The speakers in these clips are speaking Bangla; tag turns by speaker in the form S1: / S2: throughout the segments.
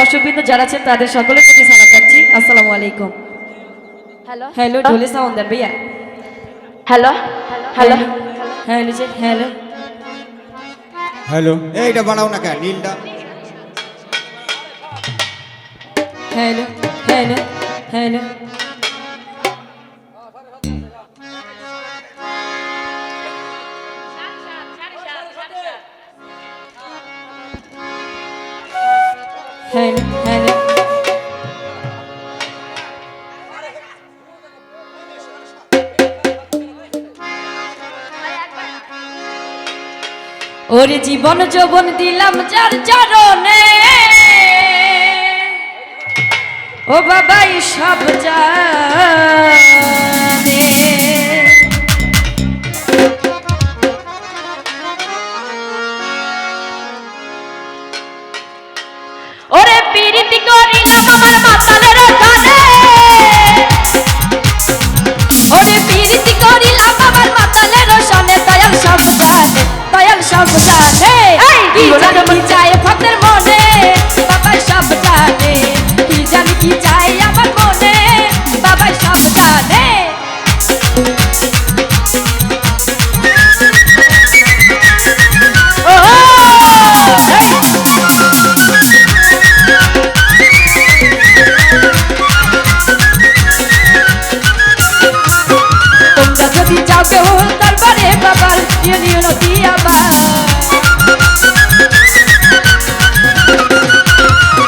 S1: দর্শকবৃন্দ যারা আছেন তাদের সকলের প্রতি সালাম রাখছি আসসালামু আলাইকুম।
S2: হ্যালো।
S1: হ্যালো ঢোলে সাউন্ড দেন ভাইয়া।
S2: হ্যালো হ্যালো
S1: হ্যাঁ নিচে হ্যালো।
S3: হ্যালো। এইটা বানাও না কেন নীলটা?
S1: Hello hello hello. হ্যাঁ, হ্যাঁ। ওরে ওর জীবন যৌবন দিলাম যার চরণে। ও বাবাই সব
S2: যা। করিলাম আমার মাতালের
S1: সনে দয়াল সব জানে দয়াল সব জানে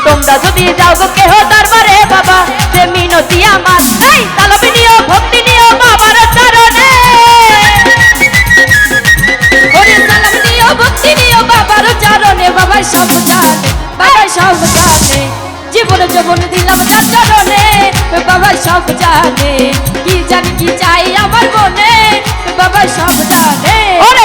S1: তোমরা যদি
S2: যাও গো কেহ দরবারে বাবা সে মিনতি আমার
S1: সব জানে বাবা সব জানে দিলাম তার চরণে। বাবা সব জানে কি জানি কি চাই আমার মনে।
S2: বাবা সব জানে ওরে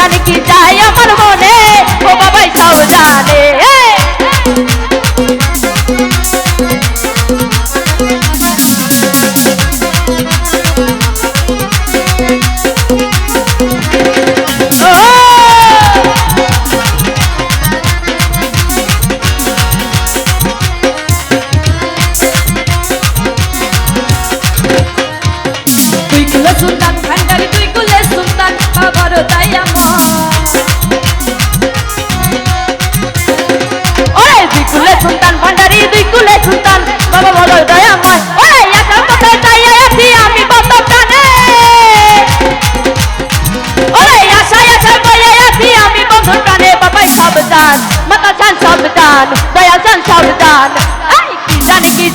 S2: জানি কি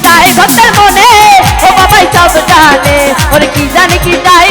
S2: যায় ঘটের মনে? ও বাবাই সব জানে। ওর কি জানে কি যায়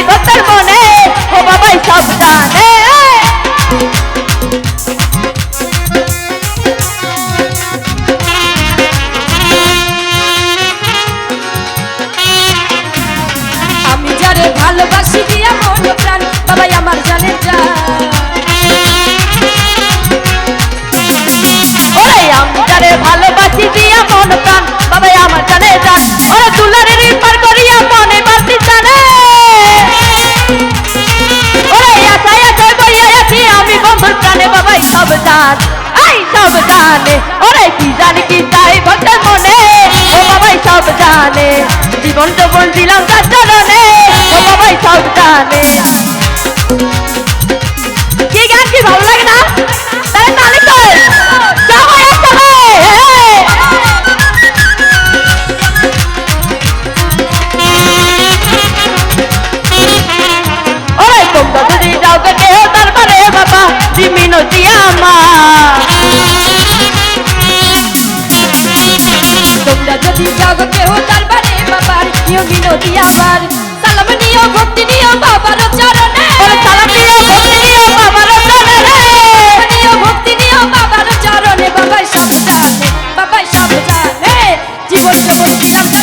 S2: and যদি আবার। সালাম নিও ভক্তি নিও বাবার চরণে। সালাম নিও ভক্তি নিও বাবার চরণে। নিও ভক্তি নিও বাবার চরণে।
S4: বাবাই জীবন যৌবন